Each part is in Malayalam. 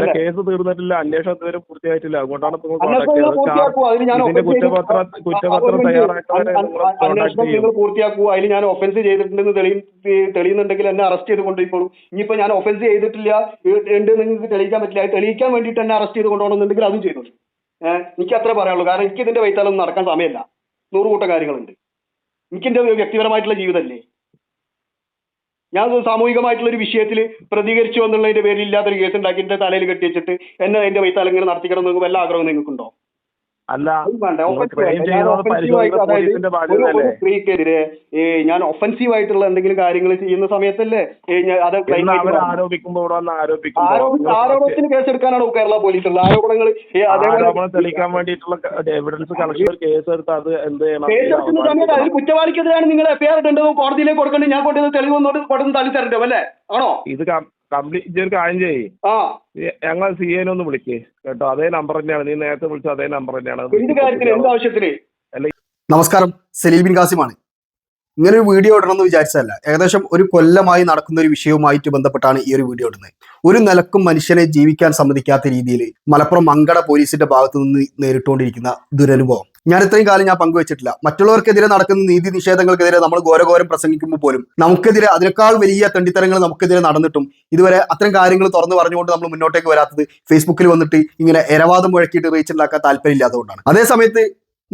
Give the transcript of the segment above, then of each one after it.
അല്ല. കേസ് തീർന്നിട്ടില്ല അന്വേഷണം ഇതുവരെ പൂർത്തിയായിട്ടില്ല. അതുകൊണ്ടാണ് കുറ്റപത്രം കുറ്റപത്രം minute. നിങ്ങൾ അതിൽ ഞാൻ ഒഫൻസ് ചെയ്തിട്ടുണ്ടെന്ന് തെളി തെളിയുന്നുണ്ടെങ്കിൽ എന്നെ അറസ്റ്റ് ചെയ്ത് കൊണ്ടുപോയിക്കോളൂ ഇനിയിപ്പോ ഞാൻ ഒഫൻസ് ചെയ്തിട്ടില്ല. ഉണ്ട് നിങ്ങൾക്ക് തെളിയിക്കാൻ പറ്റില്ല. തെളിയിക്കാൻ വേണ്ടിയിട്ട് എന്നെ അറസ്റ്റ് ചെയ്ത് കൊണ്ടുപോകണമെന്നുണ്ടെങ്കിൽ അതും ചെയ്തു. എനിക്ക് അത്രേ പറയാനുള്ളൂ. കാരണം എനിക്ക് ഇതിന്റെ വൈത്താലൊന്നും നടക്കാൻ സമയമില്ല. നൂറ് കൂട്ടം കാര്യങ്ങളുണ്ട്. എനിക്ക് എന്റെ വ്യക്തിപരമായിട്ടുള്ള ജീവിതമല്ലേ? ഞാൻ സാമൂഹികമായിട്ടുള്ള ഒരു വിഷയത്തിൽ പ്രതികരിച്ചു എന്നുള്ളതിന്റെ പേരിൽ ഇല്ലാത്തൊരു കേസ് ഉണ്ടാക്കി എന്റെ തലയിൽ കെട്ടി വെച്ചിട്ട് എന്നെ അതിന്റെ വൈത്താലം ഇങ്ങനെ നടത്തിക്കണം എന്ന് വല്ല ആഗ്രഹം നിങ്ങൾക്കുണ്ടോ? അല്ല സ്ത്രീക്കെതിരെ ഞാൻ ഒഫൻസീവ് ആയിട്ടുള്ള എന്തെങ്കിലും കാര്യങ്ങൾ ചെയ്യുന്ന സമയത്തല്ലേ അത്. ആരോപിക്കുമ്പോൾ ആരോപണത്തിന് കേസെടുക്കാനാണ് കേരള പോലീസുള്ളത്? ആരോപണങ്ങൾ ഏ, അതേപോലെ ആരോപണം തെളിയിക്കാൻ വേണ്ടിയിട്ടുള്ള എവിഡൻസ് കളക്ഷൻ അത് എന്ത് ചെയ്യണം കേസെടുക്കുന്ന സമയത്ത് അതിൽ കുറ്റവാളിക്കെതിരെയാണ് നിങ്ങൾ എഫ്ഐആർ ഇടേണ്ടതും കോടതിയിലേക്ക് കൊടുക്കേണ്ടത് ഞാൻ കൊണ്ടുവന്ന് തെളിവ് കൊടുന്ന് തള്ളി തരണ്ടോ അല്ലേ? ആണോ? ഇത് കംപ്ലീറ്റ് ഒരു കാര്യം ചെയ്യ്. ആ. ഞങ്ങൾ സി ഒന്ന് വിളിക്കേ. കേട്ടോ അതേ നമ്പർ തന്നെയാണ്. നീ നേരത്തെ വിളിച്ച അതേ നമ്പർ തന്നെയാണ്. എന്ത് കാര്യത്തിന്? എന്ത് ആവശ്യത്തിന്? നമസ്കാരം. സലീൽ ബിൻ കാസിമാണ് ഇങ്ങനെ ഒരു വീഡിയോ ഇടണമെന്ന് വിചാരിച്ചതല്ല. ഏകദേശം ഒരു കൊല്ലമായി നടക്കുന്ന ഒരു വിഷയവുമായിട്ട് ബന്ധപ്പെട്ടാണ് ഈ ഒരു വീഡിയോ ഇടുന്നത്. ഒരു നിലക്കും മനുഷ്യനെ ജീവിക്കാൻ സമ്മതിക്കാത്ത രീതിയിൽ മലപ്പുറം മങ്കട പോലീസിന്റെ ഭാഗത്തു നിന്ന് നേരിട്ടുകൊണ്ടിരിക്കുന്ന ദുരനുഭവം. ഞാൻ ഇത്രയും കാലം ഞാൻ പങ്കുവച്ചിട്ടില്ല. മറ്റുള്ളവർക്കെതിരെ നടക്കുന്ന നീതി നിഷേധങ്ങൾക്കെതിരെ നമ്മൾ ഘോരഘോരം പ്രസംഗിക്കുമ്പോൾ പോലും നമുക്കെതിരെ അതിനേക്കാൾ വലിയ തെണ്ടിത്തരങ്ങൾ നമുക്കെതിരെ നടന്നിട്ടും ഇതുവരെ അത്തരം കാര്യങ്ങൾ തുറന്നു പറഞ്ഞുകൊണ്ട് നമ്മൾ മുന്നോട്ടേക്ക് വരാത്തത് ഫേസ്ബുക്കിൽ വന്നിട്ട് ഇങ്ങനെ എരവാദം മുഴക്കിയിട്ട് റീച്ച് ഉണ്ടാക്കാൻ താല്പര്യമില്ലാത്തതുകൊണ്ടാണ്. അതേ സമയത്ത്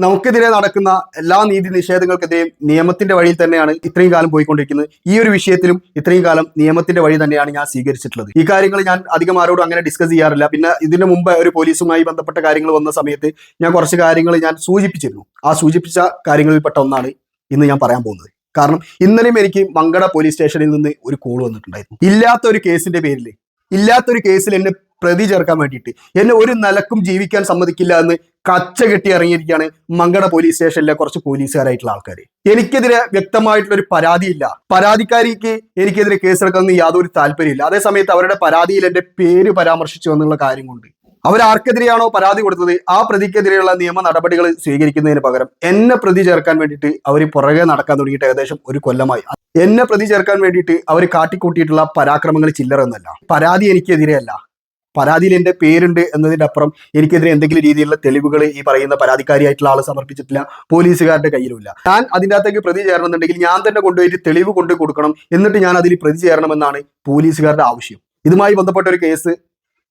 നമുക്കെതിരെ നടക്കുന്ന എല്ലാ നീതി നിഷേധങ്ങൾക്കെതിരെയും നിയമത്തിന്റെ വഴിയിൽ തന്നെയാണ് ഇത്രയും കാലം പോയിക്കൊണ്ടിരിക്കുന്നത്. ഈ ഒരു വിഷയത്തിലും ഇത്രയും കാലം നിയമത്തിന്റെ വഴി തന്നെയാണ് ഞാൻ സ്വീകരിച്ചിട്ടുള്ളത്. ഈ കാര്യങ്ങൾ ഞാൻ അധികം ആരോടും അങ്ങനെ ഡിസ്കസ് ചെയ്യാറില്ല. പിന്നെ ഇതിനു മുമ്പ് ഒരു പോലീസുമായി ബന്ധപ്പെട്ട കാര്യങ്ങൾ വന്ന സമയത്ത് ഞാൻ കുറച്ച് കാര്യങ്ങൾ ഞാൻ സൂചിപ്പിച്ചിരുന്നു. ആ സൂചിപ്പിച്ച കാര്യങ്ങളിൽ പെട്ട ഒന്നാണ് ഇന്ന് ഞാൻ പറയാൻ പോകുന്നത്. കാരണം ഇന്നലെയും എനിക്ക് മങ്കട പോലീസ് സ്റ്റേഷനിൽ നിന്ന് ഒരു കോൾ വന്നിട്ടുണ്ടായിരുന്നു. ഇല്ലാത്ത ഒരു കേസിന്റെ പേരിൽ ഇല്ലാത്തൊരു കേസിൽ എന്നെ പ്രതി ചേർക്കാൻ വേണ്ടിയിട്ട്. എന്നെ ഒരു നിലക്കും ജീവിക്കാൻ സമ്മതിക്കില്ല എന്ന് കച്ച കെട്ടി ഇറങ്ങിയിരിക്കുകയാണ് മങ്കട പോലീസ് സ്റ്റേഷനിലെ കുറച്ച് പോലീസുകാരായിട്ടുള്ള ആൾക്കാർ എനിക്കെതിരെ വ്യക്തമായിട്ടുള്ള ഒരു പരാതിയില്ല. പരാതിക്കാരിക്ക് എനിക്കെതിരെ കേസെടുക്കണമെന്ന് യാതൊരു താല്പര്യമില്ല. അതേ സമയത്ത് അവരുടെ പരാതിയിൽ എന്റെ പേര് പരാമർശിച്ചു എന്നുള്ള കാര്യം കൊണ്ട്. അവരാർക്കെതിരെയാണോ പരാതി കൊടുത്തത്? ആ പ്രതിക്കെതിരെയുള്ള നിയമ നടപടികൾ സ്വീകരിക്കുന്നതിന് പകരം എന്നെ പ്രതി ചേർക്കാൻ വേണ്ടിയിട്ട് അവർ പുറകെ നടക്കാൻ തുടങ്ങിയിട്ട് ഏകദേശം ഒരു കൊല്ലമായി. എന്നെ പ്രതി ചേർക്കാൻ വേണ്ടിയിട്ട് അവർ കാട്ടിക്കൂട്ടിയിട്ടുള്ള പരാക്രമങ്ങൾ ചില്ലറൊന്നല്ല പരാതി എനിക്കെതിരെയല്ല പരാതിയിൽ എന്റെ പേരുണ്ട് എന്നതിന്റെ അപ്പുറം എനിക്കെതിരെ എന്തെങ്കിലും രീതിയിലുള്ള തെളിവുകൾ ഈ പറയുന്ന പരാതിക്കാരിയായിട്ടുള്ള ആൾ സമർപ്പിച്ചിട്ടില്ല പോലീസുകാരുടെ കയ്യിലുമില്ല. ഞാൻ അതിന്റെ അകത്തേക്ക് പ്രതി ചേരണമെന്നുണ്ടെങ്കിൽ ഞാൻ തന്നെ കൊണ്ടുപോയിട്ട് തെളിവ് കൊണ്ട് കൊടുക്കണം എന്നിട്ട് ഞാൻ അതിൽ പ്രതി ചേരണമെന്നാണ് പോലീസുകാരുടെ ആവശ്യം. ഇതുമായി ബന്ധപ്പെട്ട ഒരു കേസ്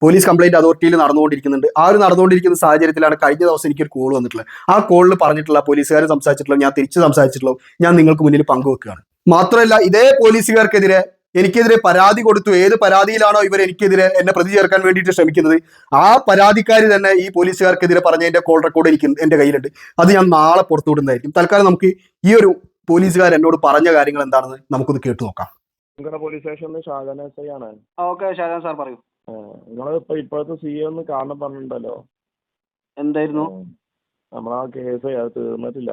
പോലീസ് കംപ്ലൈന്റ് അതോറിറ്റിയിൽ നടന്നുകൊണ്ടിരിക്കുന്നുണ്ട്. ആ ഒരു നടന്നുകൊണ്ടിരിക്കുന്ന സാഹചര്യത്തിലാണ് കഴിഞ്ഞ ദിവസം എനിക്കൊരു കോൾ വന്നിട്ടുള്ളത്. ആ കോളിൽ പറഞ്ഞിട്ടുള്ള പോലീസുകാർ സംസാരിച്ചിട്ടുള്ള ഞാൻ തിരിച്ച് സംസാരിച്ചിട്ടുള്ള ഞാൻ നിങ്ങൾക്ക് മുന്നിൽ പങ്കുവെക്കുകയാണ്. മാത്രമല്ല ഇതേ പോലീസുകാർക്കെതിരെ എനിക്കെതിരെ പരാതി കൊടുത്തു. ഏത് പരാതിയിലാണോ ഇവർ എനിക്കെതിരെ എന്നെ പ്രതി ചേർക്കാൻ വേണ്ടിയിട്ട് ശ്രമിക്കുന്നത്? ആ പരാതിക്കാർ തന്നെ ഈ പോലീസുകാർക്കെതിരെ പറഞ്ഞതിന്റെ കോൾ റെക്കോർഡ് എനിക്ക് എന്റെ കയ്യിലുണ്ട്. അത് ഞാൻ നാളെ പുറത്തു വിടുന്നതായിരിക്കും. തൽക്കാലം നമുക്ക് ഈ ഒരു പോലീസുകാർ എന്നോട് പറഞ്ഞ കാര്യങ്ങൾ എന്താണെന്ന് നമുക്കൊന്ന് കേട്ടു നോക്കാം. പോലീസ് സ്റ്റേഷനിൽ ഷാജാൻ എസ് ഐ ആണ്. ഓക്കെ ഷാജാൻ സാർ പറയൂ. നിങ്ങൾ ഇപ്പൊ ഇപ്പോഴത്തെ സി ഒന്ന് കാണാൻ പറഞ്ഞിട്ടുണ്ടല്ലോ. എന്തായിരുന്നു. നമ്മളാ കേസ് തീർന്നിട്ടില്ല.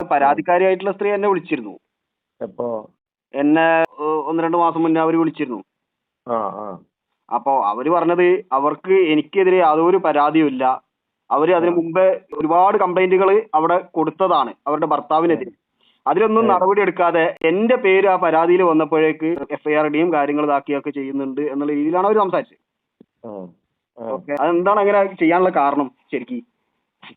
പരാതിക്കാരിയായിട്ടുള്ള സ്ത്രീ എന്നെ വിളിച്ചിരുന്നു. എപ്പോ? എന്നെ ഒന്ന് രണ്ട് മാസം മുന്നേ അവർ വിളിച്ചിരുന്നു. അപ്പൊ അപ്പോൾ അവർ പറഞ്ഞത് അവർക്ക് എനിക്കെതിരെ യാതൊരു പരാതിയും ഇല്ല. അവർ അതിനു മുമ്പേ ഒരുപാട് കംപ്ലൈന്റുകൾ അവിടെ കൊടുത്തതാണ് അവരുടെ ഭർത്താവിനെതിരെ. അതിലൊന്നും. നടപടി എടുക്കാതെ എന്റെ പേര് ആ പരാതിയിൽ വന്നപ്പോഴേക്ക് എഫ്ഐആർ ഡിയും കാര്യങ്ങൾ ഇതാക്കിയൊക്കെ ചെയ്യുന്നുണ്ട് എന്നുള്ള രീതിയിലാണ് അവർ സംസാരിച്ചത്. ഓക്കെ. അതെന്താണ് അങ്ങനെ ചെയ്യാനുള്ള കാരണം ശരിക്കും?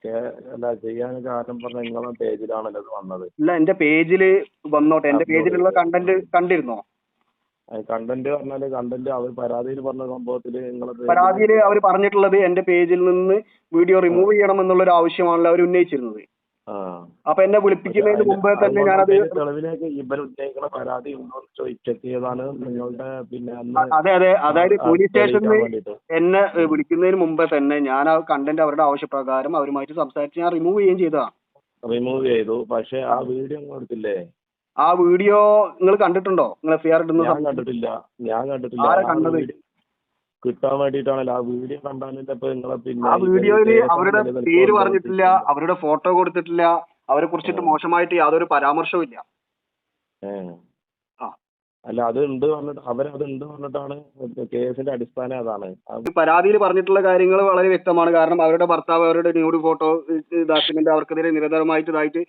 കേ- അല്ല ചെയ്യാൻ കാരണം പറഞ്ഞ നിങ്ങളെ പേജിലാണല്ലോ ഇത് വന്നത്. ഇല്ല എന്റെ പേജിൽ വന്നോട്ടെ. എന്റെ പേജിലുള്ള കണ്ടന്റ് കണ്ടിരുന്നോ? കണ്ടന്റ് പറഞ്ഞാൽ കണ്ടന്റ് അവർ പരാതിയിൽ പറഞ്ഞ സംഭവത്തിൽ നിങ്ങളെ പരാതിയിൽ അവർ പറഞ്ഞിട്ടുള്ളത് എന്റെ പേജിൽ നിന്ന് വീഡിയോ റിമൂവ് ചെയ്യണം എന്നുള്ള ഒരു ആവശ്യമാണല്ലോ അവർ ഉന്നയിച്ചിരുന്നത്. അപ്പൊ എന്നെ വിളിപ്പിക്കുന്നതിന് മുമ്പേ തന്നെ ഞാനത് തെളിവിലേക്ക് ഇവർ ഉന്നയിക്കുന്ന പരാതി ഉണ്ടോ ചോദിച്ചെത്തിയതാണ് നിങ്ങളുടെ പിന്നെ അതെ അതെ. അതായത് പോലീസ് സ്റ്റേഷനിൽ എന്നെ വിളിക്കുന്നതിന് മുമ്പേ തന്നെ ഞാൻ ആ കണ്ടന്റ് അവരുടെ ആവശ്യപ്രകാരം അവരുമായിട്ട് സംസാരിച്ച് ഞാൻ റിമൂവ് ചെയ്യുകയും ചെയ്തതാണ്. റിമൂവ് ചെയ്തു. പക്ഷെ ആ വീഡിയോ എടുത്തില്ലേ? ആ വീഡിയോ നിങ്ങൾ കണ്ടിട്ടുണ്ടോ? നിങ്ങൾ എഫ് ആർ ഇടുന്ന ഞാൻ കണ്ടിട്ടില്ല. ഞാൻ കണ്ടിട്ടില്ല. ആരാ കണ്ടത്? കിട്ടാൻ വേണ്ടിയിട്ടാണല്ലോ. ആ വീഡിയോ കണ്ടാലിന്റെ നിങ്ങളെ പിന്നെ ആ വീഡിയോയിൽ അവരുടെ പേര് പറഞ്ഞിട്ടില്ല അവരുടെ ഫോട്ടോ കൊടുത്തിട്ടില്ല അവരെ കുറിച്ചിട്ട് മോശമായിട്ട് യാതൊരു പരാമർശവും ഇല്ല. അല്ല അത് ഉണ്ട് പറഞ്ഞിട്ട് അവരത് ഉണ്ട് പറഞ്ഞിട്ടാണ് കേസിന്റെ അടിസ്ഥാനം അതാണ്. അത് പരാതിയിൽ പറഞ്ഞിട്ടുള്ള കാര്യങ്ങൾ വളരെ വ്യക്തമാണ്. കാരണം അവരുടെ ഭർത്താവ് അവരുടെ ന്യൂഡ് ഫോട്ടോ ഇതാക്കുന്നുണ്ട്. അവർക്കെതിരെ നിരന്തരമായിട്ട് ഇതായിട്ട്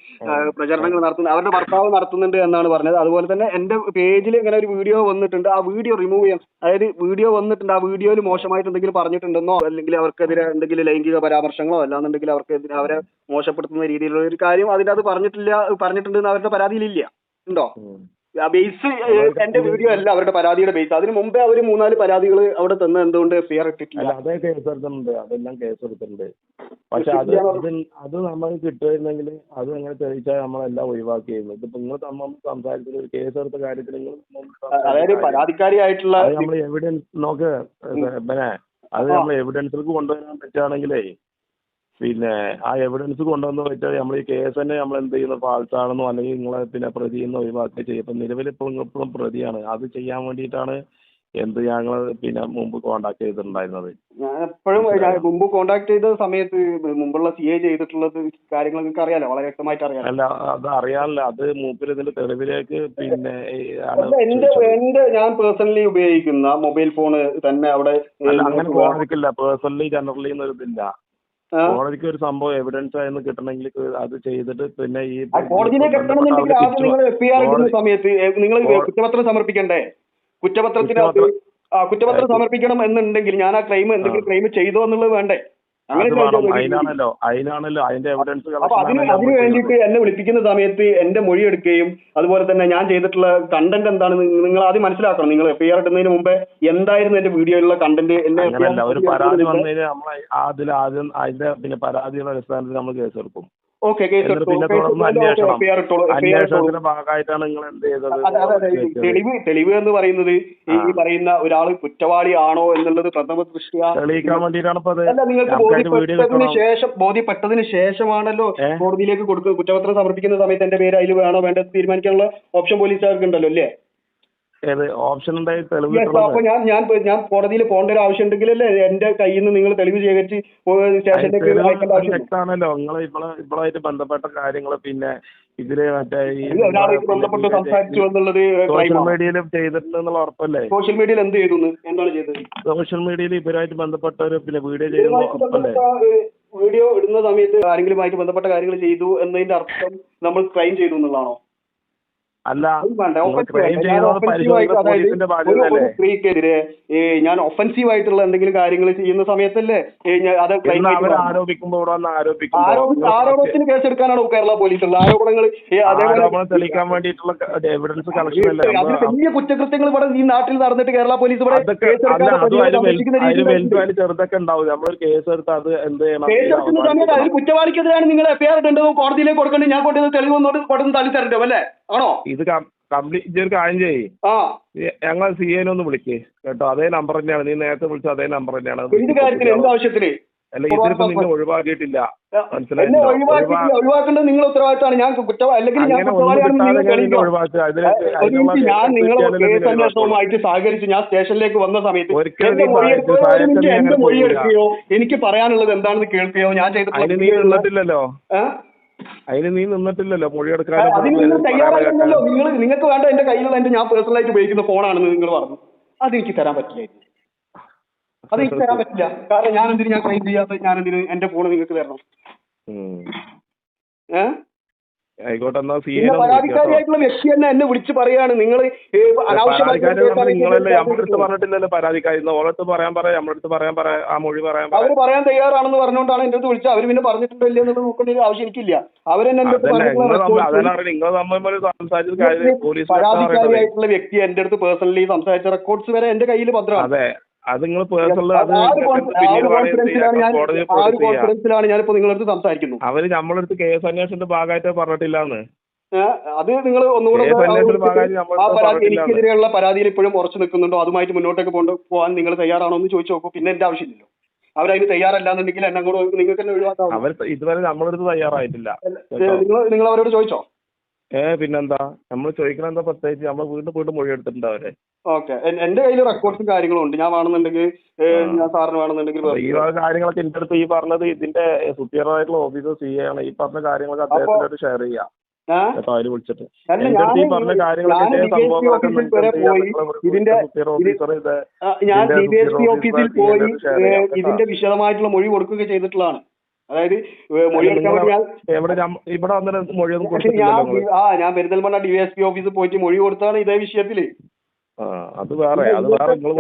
പ്രചരണങ്ങൾ നടത്തുന്നു. അവരുടെ ഭർത്താവ് നടത്തുന്നുണ്ട് എന്നാണ് പറഞ്ഞത്. അതുപോലെ തന്നെ എന്റെ പേജിൽ ഇങ്ങനെ ഒരു വീഡിയോ വന്നിട്ടുണ്ട്. ആ വീഡിയോ റിമൂവ് ചെയ്യാം അതായത് വീഡിയോ വന്നിട്ടുണ്ട്. ആ വീഡിയോയിൽ മോശമായിട്ട് എന്തെങ്കിലും പറഞ്ഞിട്ടുണ്ടെന്നോ അല്ലെങ്കിൽ അവർക്കെതിരെ എന്തെങ്കിലും ലൈംഗിക പരാമർശങ്ങളോ അല്ലാന്നുണ്ടെങ്കിൽ അവർക്കെതിരെ അവരെ മോശപ്പെടുത്തുന്ന രീതിയിലുള്ള ഒരു കാര്യം അതിന്റെ അത് പറഞ്ഞിട്ടില്ല പറഞ്ഞിട്ടുണ്ടെന്ന് അവരുടെ പരാതിയിലില്ല ഉണ്ടോ? ബേസ് എന്റെ വീഡിയോ അല്ല അവരുടെ പരാതിയുടെ ബേസ് അതിന് മുമ്പേ അവർ മൂന്നാൽ പരാതികൾ അവിടെ തന്ന എന്തുകൊണ്ട് ഫിയർ ഇട്ടിട്ടില്ല? അതേ കേസ് എടുത്തിട്ടുണ്ട്. അതെല്ലാം കേസ് എടുത്തിട്ടുണ്ട്. പക്ഷെ അത് അത് നമ്മൾ കിട്ടുമായിരുന്നെങ്കിൽ അത് എങ്ങനെ തെളിയിച്ചാൽ നമ്മളെല്ലാം ഒഴിവാക്കിയിരുന്നു. ഇതിപ്പോ നിങ്ങൾ തമ്മിൽ സംസാരിച്ചത് ഒരു കേസ് എടുത്ത കാര്യത്തിൽ അതായത് പരാതിക്കാരിയായിട്ടുള്ള നമ്മൾ എവിഡൻസ് നോക്ക് പിന്നെ അത് നമ്മൾ എവിഡൻസിലേക്ക് കൊണ്ടുവരാൻ പറ്റുകയാണെങ്കിലേ പിന്നെ ആ എവിഡൻസ് കൊണ്ടുവന്ന് വെച്ചാൽ നമ്മൾ ഈ കേസ് തന്നെ നമ്മൾ എന്ത് ചെയ്യുന്നു? ഫാൾസ് ആണെന്നോ അല്ലെങ്കിൽ നിങ്ങളെ പിന്നെ പ്രതിന്ന് ഒഴിവാക്കുക ചെയ്യും. ഇപ്പം നിലവിൽ ഇപ്പം ഇപ്പോഴും പ്രതിയാണ്. അത് ചെയ്യാൻ വേണ്ടിയിട്ടാണ് എന്ത് ഞങ്ങൾ പിന്നെ മുമ്പ് കോണ്ടാക്ട് ചെയ്തിട്ടുണ്ടായിരുന്നത്. ഞാൻ എപ്പോഴും മുമ്പ് കോണ്ടാക്ട് ചെയ്ത സമയത്ത് മുമ്പുള്ള സി എ ചെയ്തിട്ടുള്ളത് കാര്യങ്ങൾ നിങ്ങൾക്ക് അറിയാലോ വളരെ വ്യക്തമായിട്ട് അറിയാം അല്ല അത് അറിയാനില്ല. അത് മൂപ്പര് ഇതിന്റെ തെളിവിലേക്ക് പിന്നെ എന്റെ എന്റെ ഞാൻ പേഴ്സണലി ഉപയോഗിക്കുന്ന മൊബൈൽ ഫോൺ തന്നെ അവിടെ അങ്ങനെ പേഴ്സണലി ജനറലി എന്നൊരു ഇതില്ല ആ. കോടതിക്ക് ഒരു സംഭവം എവിഡൻസ് ആയിരുന്നു കിട്ടണമെങ്കിൽ അത് ചെയ്തിട്ട് പിന്നെ ഈ കോടതിയിലേക്ക് ആദ്യം നിങ്ങൾ ഇടുന്ന സമയത്ത് നിങ്ങൾ കുറ്റപത്രം സമർപ്പിക്കണ്ടേ? കുറ്റപത്രത്തിനകത്ത് കുറ്റപത്രം- കുറ്റപത്രം സമർപ്പിക്കണം എന്നുണ്ടെങ്കിൽ ഞാൻ ആ ക്ലെയിം എന്തെങ്കിലും ക്ലെയിം ചെയ്തോ എന്നുള്ളത് വേണ്ടേ? അതിനാണല്ലോ അതിനാണല്ലോ അതിന്റെ എവിഡൻസ് അപ്പൊ അതിന് അതിന് വേണ്ടിയിട്ട് എന്നെ വിളിപ്പിക്കുന്ന സമയത്ത് എന്റെ മൊഴി എടുക്കുകയും അതുപോലെ തന്നെ ഞാൻ ചെയ്തിട്ടുള്ള കണ്ടന്റ് എന്താണ് നിങ്ങൾ ആദ്യം മനസ്സിലാക്കണം. നിങ്ങൾ എഫ് ഐ ആർ ഇടുന്നതിന് മുമ്പേ എന്തായിരുന്നു എന്റെ വീഡിയോയിലുള്ള കണ്ടന്റ് എന്നെ ഒരു പരാതി വന്നതിന് വന്നു നമ്മൾ അതിൽ ആദ്യം അതിന്റെ പിന്നെ പരാതിയുടെ അടിസ്ഥാനത്തിൽ നമ്മൾ കേസ് എടുക്കും. ഓക്കെ തെളിവ് തെളിവ് എന്ന് പറയുന്നത് ഈ പറയുന്ന ഒരാൾ കുറ്റവാളി ആണോ എന്നുള്ളത് പ്രഥമ ദൃഷ്ടിയ. അല്ല നിങ്ങൾക്ക് ബോധ്യപ്പെട്ടതിന് ശേഷം ബോധ്യപ്പെട്ടതിന് ശേഷമാണല്ലോ? കോടതിയിലേക്ക് കൊടുക്കുക കുറ്റപത്രം സമർപ്പിക്കുന്ന സമയത്ത് എന്റെ പേര് അതിൽ വേണോ വേണ്ടത് തീരുമാനിക്കാനുള്ള ഓപ്ഷൻ പോലീസുകാർക്ക് ഉണ്ടല്ലോ അല്ലേ? ഏത് ഓപ്ഷൻ ഉണ്ടായി തെളിവ് അപ്പൊ ഞാൻ ഞാൻ ഞാൻ കോടതിയിൽ പോകേണ്ട ഒരു ആവശ്യം ഉണ്ടെങ്കിലല്ലേ എന്റെ കയ്യിൽ നിന്ന് നിങ്ങൾ തെളിവ് ശേഖരിച്ച് സ്റ്റേഷനിലേക്ക് അയക്കേണ്ട ആവശ്യം വ്യക്തമാണല്ലോ. നിങ്ങൾ ഇവിടെ ഇപ്പോഴായിട്ട് ബന്ധപ്പെട്ട കാര്യങ്ങൾ പിന്നെ ഇതിൽ മറ്റേ ഈ ബന്ധപ്പെട്ട് സംസാരിച്ചു എന്നുള്ളത് സോഷ്യൽ മീഡിയയിൽ ചെയ്തിട്ടുണ്ട് എന്നുള്ള ഉറപ്പല്ലേ? സോഷ്യൽ മീഡിയയിൽ എന്ത് ചെയ്തു എന്താണ് ചെയ്തത്? സോഷ്യൽ മീഡിയയിൽ ഇവരായിട്ട് ബന്ധപ്പെട്ട ഒരു പിന്നെ വീഡിയോ ചെയ്യുന്ന ഉറപ്പല്ലേ? വീഡിയോ ഇടുന്ന സമയത്ത് ആരെങ്കിലുമായിട്ട് ബന്ധപ്പെട്ട കാര്യങ്ങൾ ചെയ്തു എന്നതിന്റെ അർത്ഥം നമ്മൾ ക്രൈം ചെയ്തു എന്നുള്ളതാണോ? അല്ല സ്ത്രീക്കെതിരെ ഞാൻ ഒഫൻസീവ് ആയിട്ടുള്ള എന്തെങ്കിലും കാര്യങ്ങൾ ചെയ്യുന്ന സമയത്തല്ലേ അത് ആരോപണത്തിന് കേസെടുക്കാനാണോ കേരള പോലീസുള്ള ആരോപണങ്ങൾ ഏഹ്, അതേപോലെ ആരോപണം തെളിയിക്കാൻ എവിഡൻസ് കളക്ഷൻ അല്ലേ അതിന് വലിയ കുറ്റകൃത്യങ്ങൾ ഇവിടെ ഈ നാട്ടിൽ നടന്നിട്ട് കേരള പോലീസ് ഇവിടെ ചെറുതൊക്കെ ഉണ്ടാവും. നമ്മളൊരു അത് എന്ത് കേസെടുക്കുന്ന സമയത്ത് അതിൽ കുറ്റവാളിക്കെതിരാണ് നിങ്ങൾ എഫ്ഐആർ ഇടേണ്ടതും കോടതിയിലേക്ക് കൊടുക്കേണ്ടത് ഞാൻ കൊണ്ടുവന്ന് തെളിവ് കൊണ്ടുവന്ന് തള്ളി തരണ്ടോ അല്ലേ? ആണോ? ഇത് കംപ്ലീറ്റ് ഒരു കാര്യം ചെയ്യ്. ആ. ഞങ്ങൾ സി ഒന്ന് വിളിക്ക് കേട്ടോ. അതേ നമ്പർ തന്നെയാണ്. നീ നേരത്തെ വിളിച്ച അതേ നമ്പർ തന്നെയാണ്. അത് എന്ത് കാര്യത്തിന് എന്ത് ആവശ്യത്തിന് അല്ല ഇതിലിപ്പോ നിന്നെ ഒഴിവാക്കിയിട്ടില്ല. മനസ്സിലായില്ലോ ഒഴിവാക്കേണ്ടത് ഉത്തരവാദിത്തമാണ് ഞാൻ അല്ലെങ്കിൽ ഞാൻ നിങ്ങളെ അതിനുള്ള കേസ് തെളിവുകൾ അന്വേഷണവുമായിട്ട് സഹകരിച്ച് ഞാൻ സ്റ്റേഷനിലേക്ക് വന്ന സമയത്ത് എന്റെ മൊഴിയെടുക്കുകയോ എനിക്ക് പറയാനുള്ളത് എന്താണെന്ന് കേൾക്കുകയോ ഞാൻ അതിന് നീ നിന്നിട്ടില്ലല്ലോ മൊഴി അതിന് നിങ്ങൾ നിങ്ങൾക്ക് വേണ്ട എന്റെ കയ്യിലുള്ള എന്റെ ഞാൻ പേഴ്സണലായിട്ട് ഉപയോഗിക്കുന്ന ഫോണാണെന്ന് നിങ്ങൾ പറഞ്ഞു. അത് എനിക്ക് തരാൻ പറ്റില്ല അത് എനിക്ക് തരാൻ പറ്റില്ല. കാരണം ഞാൻ എന്തിനു ഞാൻ ക്ലെയിം ചെയ്യാത്ത ഞാൻ എന്തിന് എന്റെ ഫോൺ നിങ്ങൾക്ക് തരണം. ഏഹ് ആയിക്കോട്ടെ എന്നാ സി പിന്നെ പരാതിക്കാരിയായിട്ടുള്ള വ്യക്തി തന്നെ എന്നെ വിളിച്ച് പറയാണ്. നിങ്ങൾ നിങ്ങളല്ലേ? നമ്മളടുത്ത് പറഞ്ഞിട്ടില്ലല്ലോ പരാതിക്കാരി. ഓളടുത്ത് പറയാൻ പറയാം നമ്മളടുത്ത് പറയാൻ പറയാം ആ മൊഴി പറയാൻ അവർ പറയാം പറയാൻ തയ്യാറാണെന്ന് പറഞ്ഞുകൊണ്ടാണ് എന്റെ അടുത്ത് വിളിച്ചത്. അവർ പിന്നെ പറഞ്ഞിട്ടുണ്ടോ ഇല്ലയോ എന്നുള്ളത് നോക്കേണ്ട ഒരു ആവശ്യം എനിക്കില്ല. അവരെന്നെ എന്റെ പരാതിക്കാരിയായിട്ടുള്ള വ്യക്തി എന്റെ അടുത്ത് പേഴ്സണലി സംസാരിച്ച റെക്കോർഡ്സ് വരെ എന്റെ കയ്യിൽ ഭദ്രമാണ്. അതെ നിങ്ങൾ പേഴ്സണൽ അത് കോൺഫിഡൻസിലാണ് ഞാനിപ്പോ നിങ്ങളടുത്ത് സംസാരിക്കുന്നു. അവർ നമ്മളടുത്ത് കേസ് അന്വേഷണത്തിന്റെ ഭാഗമായിട്ട് പറഞ്ഞിട്ടില്ലാന്ന്. അത് നിങ്ങൾ ഒന്നുകൂടെ എനിക്കെതിരെയുള്ള പരാതിയിൽ ഇപ്പോഴും ഉറച്ചു നിൽക്കുന്നുണ്ടോ? അതുമായിട്ട് മുന്നോട്ടേക്ക് കൊണ്ട് പോകാൻ നിങ്ങൾ തയ്യാറാണോ എന്ന് ചോദിച്ചു നോക്കൂ. പിന്നെ എന്റെ ആവശ്യമില്ലല്ലോ. അവരതിന് തയ്യാറല്ലാന്നുണ്ടെങ്കിൽ എന്നെ കൂടെ നിങ്ങൾക്ക് തന്നെ ഒഴിവാക്കാം അവർ ഇതുവരെ നമ്മളടുത്ത് തയ്യാറായിട്ടില്ല. നിങ്ങൾ നിങ്ങൾ അവരോട് ചോദിച്ചോ? ഏ പിന്നെന്താ? നമ്മൾ ചോദിക്കണ എന്താ പ്രത്യേകിച്ച്? നമ്മൾ വീണ്ടും വീണ്ടും മൊഴി എടുത്തിട്ടുണ്ട് അവരെ? ഓക്കെ. എന്റെ കയ്യിൽ റെക്കോർഡ്സും കാര്യങ്ങളും ഉണ്ട്. ഞാൻ വേണമെന്നുണ്ടെങ്കിൽ ഞാൻ സാറിന് വേണമെന്നുണ്ടെങ്കിൽ ഈ കാര്യങ്ങളൊക്കെ എന്റെ അടുത്ത് ഈ പറഞ്ഞത് ഇതിന്റെ സുപ്പീരിയർ ആയിട്ടുള്ള ഓഫീസർ സി ആണ്. ഈ പറഞ്ഞ കാര്യങ്ങളൊക്കെ അദ്ദേഹത്തിനോട് ഷെയർ ചെയ്യാം. ആ? വിളിച്ചിട്ട്. എന്റെ അടുത്ത് ഈ ഞാൻ പറഞ്ഞ കാര്യങ്ങളൊക്കെ സംഭവങ്ങളൊക്കെ ഇതിന്റെ. ഇതിന്റെ വിശദമായിട്ടുള്ള മൊഴി കൊടുക്കുകയൊക്കെ ചെയ്തിട്ടുള്ളതാണ്. അതായത് ഏ, മൊഴി ഞാൻ ആ ഞാൻ പെരിന്തൽമണ്ണ ഡി എസ് പി ഓഫീസിൽ പോയിട്ട് മൊഴി കൊടുത്താണ് ഇതേ വിഷയത്തിൽ. അത് വേറെ അത് വേറെ നിങ്ങൾ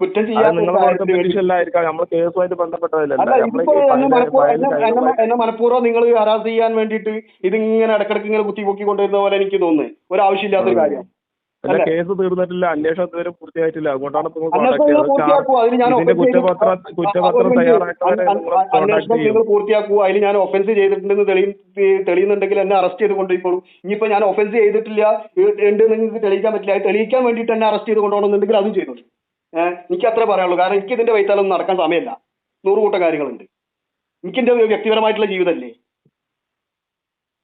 കുറ്റം നിങ്ങൾ കൊടുത്ത പെറ്റീഷനിലായിരിക്കാം നമ്മൾ കേസുമായിട്ട് ബന്ധപ്പെട്ടതല്ല എന്നെ മനഃപൂർവം നിങ്ങൾ ഹരാസ് ചെയ്യാൻ വേണ്ടിയിട്ട് ഇതിങ്ങനെ ഇടക്കിടക്ക് ഇങ്ങനെ കുത്തിപ്പൊക്കി കൊണ്ടുവരുന്ന പോലെ എനിക്ക് തോന്നുന്നത് ഒരാവശ്യമില്ലാത്തൊരു കാര്യം. അല്ല. കേസ് തീർന്നിട്ടില്ല അന്വേഷണം ഇതുവരെ പൂർത്തിയായിട്ടില്ല. അതുകൊണ്ടാണ് ഇതിന്റെ കുറ്റപത്രം കുറ്റപത്രം തയ്യാറാക്കാൻ. നിങ്ങൾ അൻ- കോൺടാക്ട് അന്വേഷണം ചെയ്യും നിങ്ങൾ പൂർത്തിയാക്കൂ അതിൽ ഞാൻ ഒഫൻസ് ചെയ്തിട്ടുണ്ടെന്ന് തെളി തെളിയുന്നുണ്ടെങ്കിൽ എന്നെ അറസ്റ്റ് ചെയ്ത് കൊണ്ടുപോയിക്കോളൂ ഇനിയിപ്പോ ഞാൻ ഒഫൻസ് ചെയ്തിട്ടില്ല. ഉണ്ട് നിങ്ങൾക്ക് തെളിയിക്കാൻ പറ്റില്ല. അത് തെളിയിക്കാൻ വേണ്ടിയിട്ട് എന്നെ അറസ്റ്റ് ചെയ്ത് കൊണ്ടുപോകണമെന്നുണ്ടെങ്കിൽ അതും ചെയ്തു. എനിക്ക് അത്രേ പറയാനുള്ളൂ. കാരണം എനിക്ക് ഇതിന്റെ വൈത്താലൊന്നും നടക്കാൻ സമയമില്ല. നൂറ് കൂട്ടം കാര്യങ്ങളുണ്ട്. എനിക്ക് എന്റെ വ്യക്തിപരമായിട്ടുള്ള ജീവിതമല്ലേ?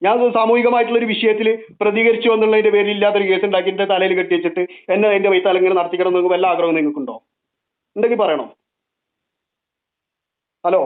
ഞാൻ സാമൂഹികമായിട്ടുള്ള ഒരു വിഷയത്തിൽ പ്രതികരിച്ചു എന്നുള്ളതിന്റെ പേരിൽ ഇല്ലാത്തൊരു കേസ് ഉണ്ടാക്കി എന്റെ തലയിൽ കെട്ടി വെച്ചിട്ട് എന്നെ എന്റെ വൈത്താലം ഇങ്ങനെ നടത്തിക്കണം നിങ്ങൾക്ക് വല്ല ആഗ്രഹം നിങ്ങൾക്കുണ്ടോ? ഉണ്ടെങ്കിൽ പറയണോ? ഹലോ?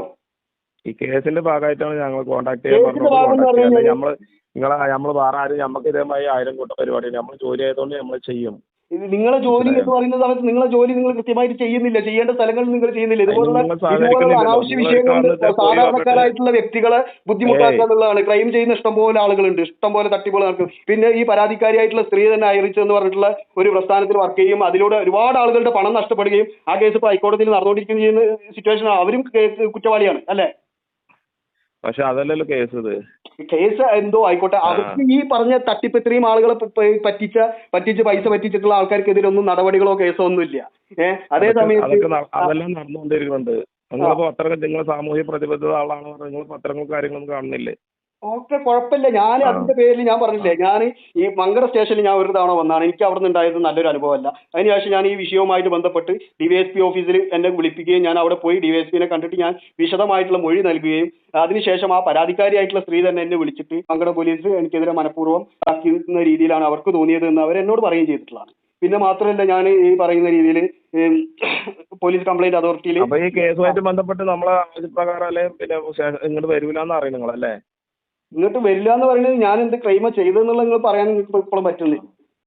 ഈ കേസിന്റെ ഭാഗമായിട്ടാണ് ഞങ്ങൾ കോണ്ടാക്ട് ചെയ്യാൻ നമ്മൾ നിങ്ങളെ നമ്മൾ വേറെ ആരും നമുക്ക് ഇതേമായി ആയിരം കൂട്ട പരിപാടി നമ്മൾ ജോലി ആയതുകൊണ്ട് നമ്മൾ ചെയ്യും. നിങ്ങളെ ജോലി എന്ന് പറയുന്ന സമയത്ത് നിങ്ങളെ ജോലി നിങ്ങൾ കൃത്യമായിട്ട് ചെയ്യുന്നില്ല ചെയ്യേണ്ട സ്ഥലങ്ങളിൽ നിങ്ങൾ ചെയ്യുന്നില്ല. ഇതുപോലുള്ള ഇതുപോലുള്ള അനാവശ്യ വിഷയങ്ങൾ സാധാരണക്കാരായിട്ടുള്ള വ്യക്തികളെ ബുദ്ധിമുട്ടാക്കുക എന്നുള്ളതാണ്. ക്രൈം ചെയ്യുന്ന ഇഷ്ടംപോലെ ആളുകളുണ്ട്. ഇഷ്ടംപോലെ തട്ടിപ്പുകൾ നടക്കും. പിന്നെ ഈ പരാതിക്കാരിയായിട്ടുള്ള സ്ത്രീ തന്നെ അയറിച്ച് എന്ന് പറഞ്ഞിട്ടുള്ള ഒരു പ്രസ്ഥാനത്തിൽ വർക്ക് ചെയ്യും. അതിലൂടെ ഒരുപാട് ആളുകളുടെ പണം നഷ്ടപ്പെടുകയും ആ കേസ് ഇപ്പോൾ ഹൈക്കോടതിയിൽ നടന്നുകൊണ്ടിരിക്കുന്ന ചെയ്യുന്ന സിറ്റുവേഷൻ അവരും കുറ്റവാളിയാണ്. അല്ലേ? പക്ഷെ അതല്ലല്ലോ കേസ് ഇത്. കേസ് എന്തോ ആയിക്കോട്ടെ. അവർക്ക് ഈ പറഞ്ഞ തട്ടിപ്പ് ഇത്രയും ആളുകളെ പറ്റിച്ച പറ്റിച്ച് പൈസ പറ്റിച്ചിട്ടുള്ള ആൾക്കാർക്കെതിരെ ഒന്നും നടപടികളോ കേസോ ഒന്നും ഇല്ല ഏഹ് അതേ സമയത്ത് അതെല്ലാം നടന്നുകൊണ്ടിരിക്കുന്നുണ്ട്. നിങ്ങളിപ്പോ പത്രങ്ങൾ നിങ്ങൾ സാമൂഹ്യ പ്രതിബദ്ധത ആളാണെന്ന് നിങ്ങൾ പത്രങ്ങളും കാര്യങ്ങളും കാണുന്നില്ലേ? ഓക്കെ കുഴപ്പമില്ല. ഞാൻ. അതിന്റെ പേരിൽ ഞാൻ പറഞ്ഞില്ലേ ഞാൻ ഈ മങ്കട സ്റ്റേഷനിൽ ഞാൻ ഒരു തവണ വന്നാണ്. എനിക്ക് അവിടെ നിന്നുണ്ടായത് നല്ലൊരു അനുഭവമല്ല. അതിനുശേഷം ഞാൻ ഈ വിഷയവുമായിട്ട് ബന്ധപ്പെട്ട് ഡിവൈഎസ്പി ഓഫീസിൽ എന്നെ വിളിപ്പിക്കുകയും ഞാൻ അവിടെ പോയി ഡിവൈഎസ്പിനെ കണ്ടിട്ട് ഞാൻ വിശദമായിട്ടുള്ള മൊഴി നൽകുകയും അതിനുശേഷം ആ പരാതിക്കാരിയായിട്ടുള്ള സ്ത്രീ തന്നെ എന്നെ വിളിച്ചിട്ട് മങ്കട പോലീസ് എനിക്കെതിരെ മനഃപൂർവം ആക്കുന്ന രീതിയിലാണ് അവർക്ക് തോന്നിയത് എന്ന് അവർ എന്നോട് പറയുകയും ചെയ്തിട്ടുള്ളതാണ്. പിന്നെ മാത്രമല്ല ഞാൻ ഈ പറയുന്ന രീതിയിൽ പോലീസ് കംപ്ലൈന്റ് അതോറിറ്റിയിൽ അപ്പൊ ഈ കേസുമായിട്ട് ബന്ധപ്പെട്ട് നമ്മളെ ആവശ്യപ്രകാരം അല്ലെ പിന്നെ ഇങ്ങോട്ട് വരൂലെന്ന് അറിയും നിങ്ങളല്ലേ? ഇങ്ങോട്ട് വരില്ല എന്ന് പറയുന്നത് ഞാൻ എന്ത് ക്രൈമ ചെയ്തെന്നുള്ള നിങ്ങൾ പറയാൻ നിങ്ങൾക്ക് ഇപ്പോഴും പറ്റുന്നില്ല.